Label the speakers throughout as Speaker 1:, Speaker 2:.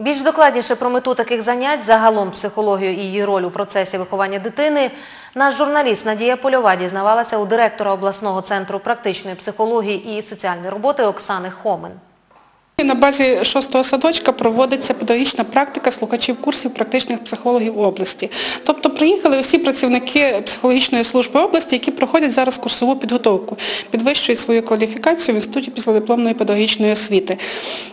Speaker 1: Більш докладніше про мету таких занять, загалом психологію і її роль у процесі виховання дитини, наш журналіст Надія Польова дізнавалася у директора обласного центру практичної психології і соціальної роботи Оксани Хомин.
Speaker 2: На базі шостого садочка проводиться педагогічна практика слухачів курсів практичних психологів області. Тобто приїхали усі працівники психологічної служби області, які проходять зараз курсову підготовку, підвищують свою кваліфікацію в інституті післядипломної педагогічної освіти.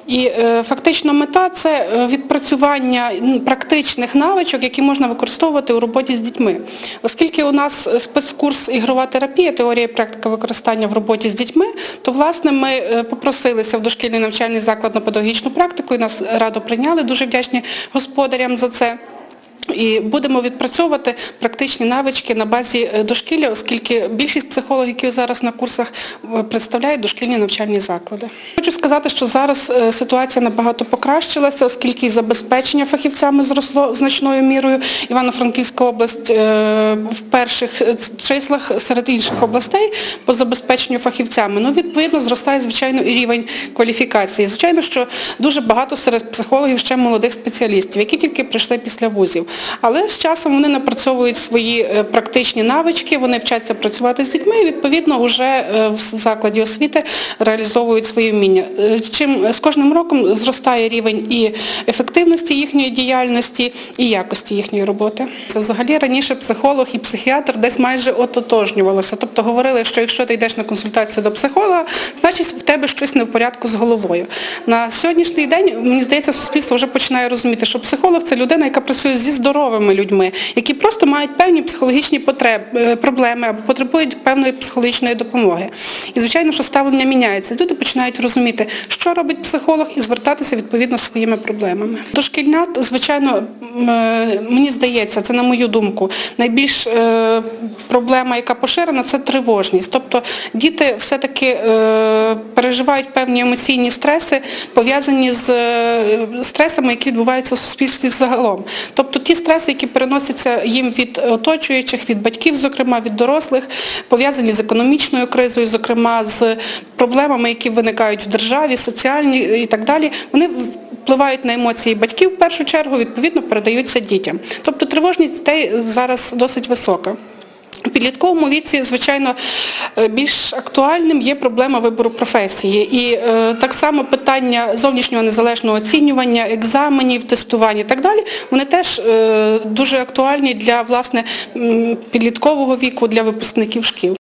Speaker 2: І е, фактично мета це е, відпрацювання практичних навичок, які можна використовувати у роботі з дітьми. Оскільки у нас спецкурс ігрова терапія, теорія і практика використання в роботі з дітьми, то власне ми е, попросилися в дошкільний навчальний заклад на педагогічну практику і нас радо прийняли. Дуже вдячні господарям за це. І будемо відпрацьовувати практичні навички на базі е, дошкілля, оскільки більшість психологів, які зараз на курсах е, представляють дошкільні навчальні заклади. Хочу сказати, що зараз е, ситуація набагато покращилася, оскільки забезпечення фахівцями зросло значною мірою. Івано-Франківська область в перших числах серед інших областей по забезпеченню фахівцями. Ну, відповідно, зростає, звичайно, і рівень кваліфікації. Звичайно, що дуже багато серед психологів ще молодих спеціалістів, які тільки прийшли після вузів. Але з часом вони напрацьовують свої е, практичні навички, вони вчаться працювати з дітьми і, відповідно, вже е, в закладі освіти реалізовують свої вміння. Е, Чим з кожним роком зростає рівень і ефективності їхньої діяльності, і якості їхньої роботи. Це взагалі раніше психолог і психіатр десь майже ототожнювалося. Тобто говорили, що якщо ти йдеш на консультацію до психолога, значить в тебе щось не в порядку з головою. На сьогоднішній день, мені здається, суспільство вже починає розуміти, що психолог це людина, яка працює зі здоровими людьми, які просто мають певні психологічні потреб, е, проблеми або потребують певної психологічної допомоги. І, звичайно, що ставлення міняється. Люди починають розуміти, що робить психолог і звертатися відповідно своїми проблемами. Дошкільнят, звичайно, е, мені здається, це на мою думку, найбільш е, проблема, яка поширена, це тривожність. Тобто діти все-таки переживають певні емоційні стреси, пов'язані з стресами, які відбуваються в суспільстві загалом. Тобто ті стреси, які переносяться їм від оточуючих, від батьків, зокрема, від дорослих, пов'язані з економічною кризою, зокрема з проблемами, які виникають в державі, соціальні і так далі, вони впливають на емоції батьків в першу чергу, відповідно передаються дітям. Тобто тривожність дітей зараз досить висока. У підлітковому віці, звичайно, е, більш актуальним є проблема вибору професії. І е, так само питання зовнішнього незалежного оцінювання, екзаменів, тестування і так далі, вони теж е, дуже актуальні для власне підліткового віку, для випускників шкіл.